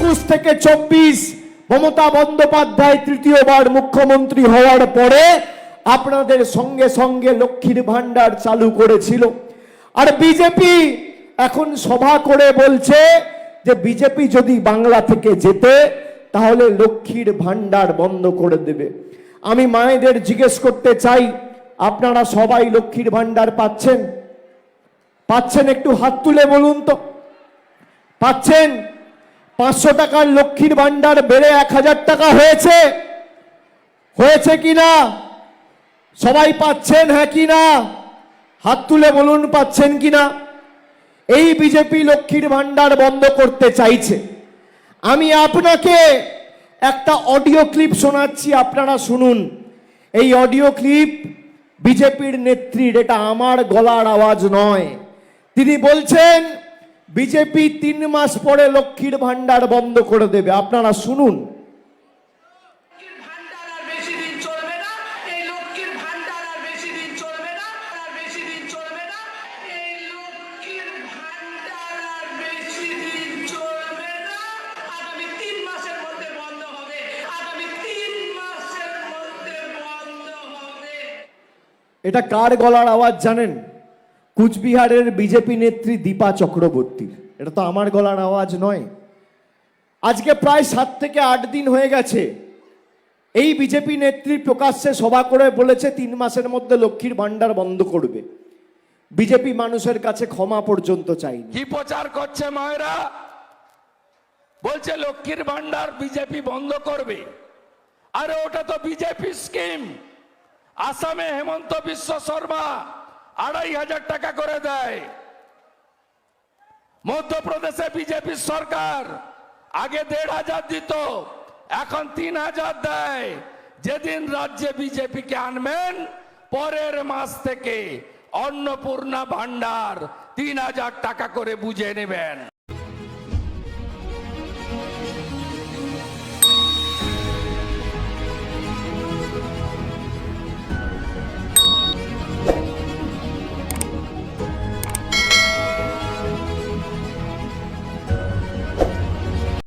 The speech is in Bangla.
একুশ থেকে চব্বিশ মমতা বন্দ্যোপাধ্যায় তৃতীয়বার মুখ্যমন্ত্রী হওয়ার পরে আপনাদের সঙ্গে সঙ্গে লক্ষ্মীর ভান্ডার চালু করেছিল। আর বিজেপি এখন সভা করে বলছে যে বিজেপি যদি বাংলা থেকে যেতে তাহলে লক্ষ্মীর ভান্ডার বন্ধ করে দেবে। আমি মায়েদের জিজ্ঞেস করতে চাই, আপনারা সবাই লক্ষ্মীর ভান্ডার পাচ্ছেন? পাচ্ছেন একটু হাত তুলে বলুন তো। পাচ্ছেন? পাঁচশো টাকার লক্ষ্মীর ভান্ডার বেড়ে এক হাজার টাকা হয়েছে। হয়েছে কি না? সবাই পাচ্ছেন হ্যাঁ কি না? হাত তুলে বলুন, পাচ্ছেন কি না? এই বিজেপি লক্ষ্মীর ভান্ডার বন্ধ করতে চাইছে। আমি আপনাকে একটা অডিও ক্লিপ শোনাচ্ছি, আপনারা শুনুন। এই অডিও ক্লিপ বিজেপির নেত্রীর, এটা আমার গলার আওয়াজ নয়। তিনি বলছেন বিজেপি তিন মাস পরে লক্ষ্মীর ভান্ডার বন্ধ করে দেবে। আপনারা শুনুন। এটা কার গলার আওয়াজ জানেন? কুচবিহারের বিজেপি নেত্রী দীপা চক্রবর্তীর এটা তো আমার গলার আওয়াজ নয়। আজকে প্রায় সাত থেকে আট দিন হয়ে গেছে। এই বিজেপি নেত্রী প্রকাশ্যে সভা করে বলেছে, তিন মাসের মধ্যে লক্ষ্মীর ভান্ডার বন্ধ করবে। বিজেপি মানুষের কাছে ক্ষমা পর্যন্ত চাইনি। কি প্রচার করছে মায়েরা? বলছে, লক্ষ্মীর ভান্ডার বিজেপি বন্ধ করবে। আরে, ওটা তো বিজেপি স্কিম। আসামে হেমন্ত বিশ্ব শর্মা আড়াই হাজার টাকা করে দেয়। মধ্যপ্রদেশে বিজেপি সরকার আগে দেড় হাজার দিত, এখন তিন হাজার দেয়। যেদিন রাজ্যে বিজেপিকে আনবেন, পরের মাস থেকে অন্নপূর্ণা ভান্ডার তিন হাজার টাকা করে বুঝে নেবেন।